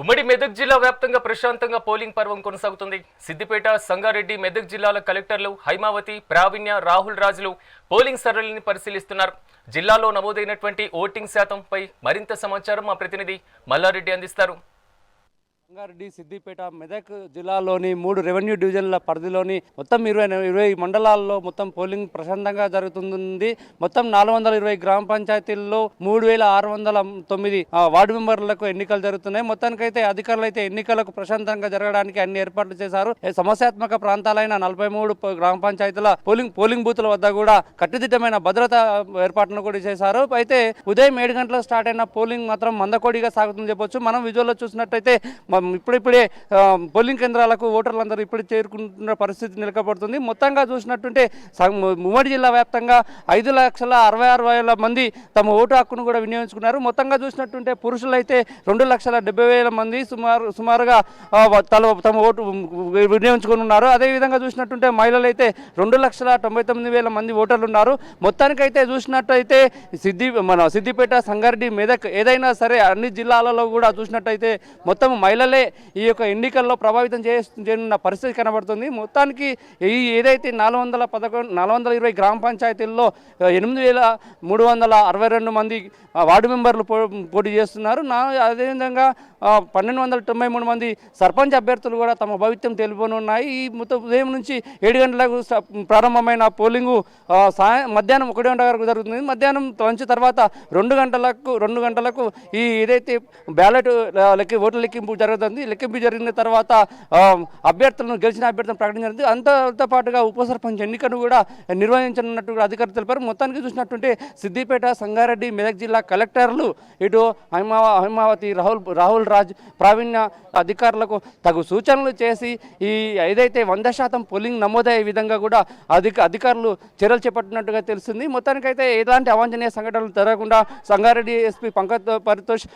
ఉమ్మడి మెదక్ జిల్లా వ్యాప్తంగా ప్రశాంతంగా పోలింగ్ పర్వం కొనసాగుతుంది. సిద్దిపేట సంగారెడ్డి మెదక్ జిల్లాల కలెక్టర్లు హైమావతి ప్రావీణ్య రాహుల్ రాజులు పోలింగ్ సరళిని పరిశీలిస్తున్నారు. జిల్లాలో నమోదైనటువంటి ఓటింగ్ శాతంపై మరింత సమాచారం మా ప్రతినిధి మల్లారెడ్డి అందిస్తారు. రంగారెడ్డి సిద్దిపేట మెదక్ జిల్లాలోని మూడు రెవెన్యూ డివిజన్ల పరిధిలోని మొత్తం ఇరవై ఇరవై మండలాల్లో మొత్తం పోలింగ్ ప్రశాంతంగా జరుగుతుంది. మొత్తం నాలుగు వందల ఇరవై గ్రామ పంచాయతీల్లో మూడు వేల ఆరు వందల తొమ్మిది వార్డు మెంబర్లకు ఎన్నికలు జరుగుతున్నాయి. మొత్తానికైతే అధికారులు అయితే ఎన్నికలకు ప్రశాంతంగా జరగడానికి అన్ని ఏర్పాట్లు చేశారు. ఏ సమస్యాత్మక ప్రాంతాలైన నలభై మూడు గ్రామ పంచాయతీల పోలింగ్ పోలింగ్ బూత్ల వద్ద కూడా కట్టుదిట్టమైన భద్రత ఏర్పాట్లను కూడా చేశారు. అయితే ఉదయం ఏడు గంటలకు స్టార్ట్ అయిన పోలింగ్ మాత్రం మందకోడిగా సాగుతుందని చెప్పొచ్చు. మనం విజువల్లో చూసినట్టయితే ఇప్పుడిప్పుడే పోలింగ్ కేంద్రాలకు ఓటర్లందరూ ఇప్పుడు చేరుకుంటున్న పరిస్థితి నిలకపడుతుంది మొత్తంగా చూసినట్టుంటే ఉమ్మడి జిల్లా వ్యాప్తంగా ఐదు లక్షల అరవై ఆరు వేల మంది తమ ఓటు హక్కును కూడా వినియోగించుకున్నారు. మొత్తంగా చూసినట్టుంటే పురుషులైతే రెండు లక్షల డెబ్బై వేల మంది సుమారు సుమారుగా తల తమ ఓటు వినియోగించుకుని ఉన్నారు అదేవిధంగా చూసినట్టుంటే మహిళలు అయితే రెండు లక్షల తొంభై తొమ్మిది వేల మంది ఓటర్లు ఉన్నారు మొత్తానికైతే చూసినట్టయితే సిద్ధి మన సిద్దిపేట సంగారెడ్డి మెదక్ ఏదైనా సరే అన్ని జిల్లాలలో కూడా చూసినట్టయితే మొత్తం మహిళలే ఈ యొక్క ఎన్నికల్లో ప్రభావితం చేయనున్న పరిస్థితి కనబడుతుంది. మొత్తానికి ఈ ఏదైతే నాలుగు వందల పదకొండు నాలుగు వందల ఇరవై గ్రామ పంచాయతీల్లో ఎనిమిది వేల మూడు వందల అరవై రెండు మంది వార్డు మెంబర్లు పో పోటీ చేస్తున్నారు. నా అదేవిధంగా పన్నెండు వందల తొంభై మూడు మంది సర్పంచ్ అభ్యర్థులు కూడా తమ భవిత్యం తెలుపనున్నాయి ఈ మొత్తం ఉదయం నుంచి ఏడు గంటలకు ప్రారంభమైన పోలింగు సాయం మధ్యాహ్నం ఒకటి గంట వరకు జరుగుతుంది. మధ్యాహ్నం లంచ్ తర్వాత రెండు గంటలకు రెండు గంటలకు ఈ ఏదైతే బ్యాలెట్ లెక్క ఓట్ల లెక్కింపు జరుగుతుంది. లెక్కింపు జరిగిన తర్వాత అభ్యర్థులను గెలిచిన అభ్యర్థులను ప్రకటించారు అంతతో పాటుగా ఉప సర్పంచ్ ఎన్నికను కూడా నిర్వహించనున్నట్టు కూడా అధికారులు తెలిపారు. మొత్తానికి చూసినట్టు సిద్దిపేట సంగారెడ్డి మెదక్ జిల్లా కలెక్టర్లు ఇటు హైమావ హైమావతి రాహుల్ రాహుల్ రాజ్ ప్రావీణ్య అధికారులకు తగు సూచనలు చేసి ఈ ఏదైతే వంద శాతం పోలింగ్ నమోదయ్యే విధంగా కూడా అధిక అధికారులు చర్యలు చేపట్టినట్టుగా తెలుస్తుంది మొత్తానికైతే ఎలాంటి అవాంఛనీయ సంఘటనలు జరగకుండా సంగారెడ్డి ఎస్పీ పంకజ్ పరితోష్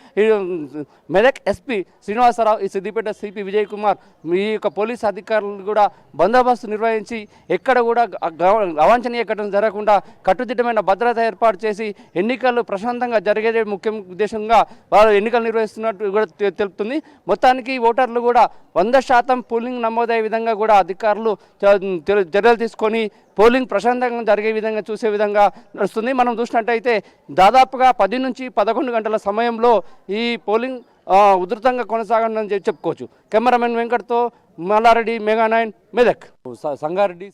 మెదక్ ఎస్పీ శ్రీనివాసరావు ఈ సిద్దిపేట సిపి విజయ్ కుమార్ ఈ యొక్క పోలీస్ అధికారులు కూడా బందోబస్తు నిర్వహించి ఎక్కడ కూడా అవాంఛనీయ ఘటన జరగకుండా కట్టుదిట్టమైన భద్రత ఏర్పాటు చేసి ఎన్నికలు ప్రశాంతంగా జరిగే ముఖ్య ఉద్దేశంగా వారు ఎన్నికలు నిర్వహిస్తున్నట్టు కూడా తెలుపుతుంది. మొత్తానికి ఓటర్లు కూడా వంద శాతం పోలింగ్ నమోదయ్యే విధంగా కూడా అధికారులు చర్యలు తీసుకొని పోలింగ్ ప్రశాంతంగా జరిగే విధంగా చూసే విధంగా నడుస్తుంది. మనం చూసినట్టయితే దాదాపుగా పది నుంచి పదకొండు గంటల సమయంలో ఈ పోలింగ్ ఉధృతంగా కొనసాగని చెప్పి చెప్పుకోవచ్చు. కెమెరామెన్ వెంకట్తో మల్లారెడ్డి మెగా నైన్ మెదక్. సంగారెడ్డి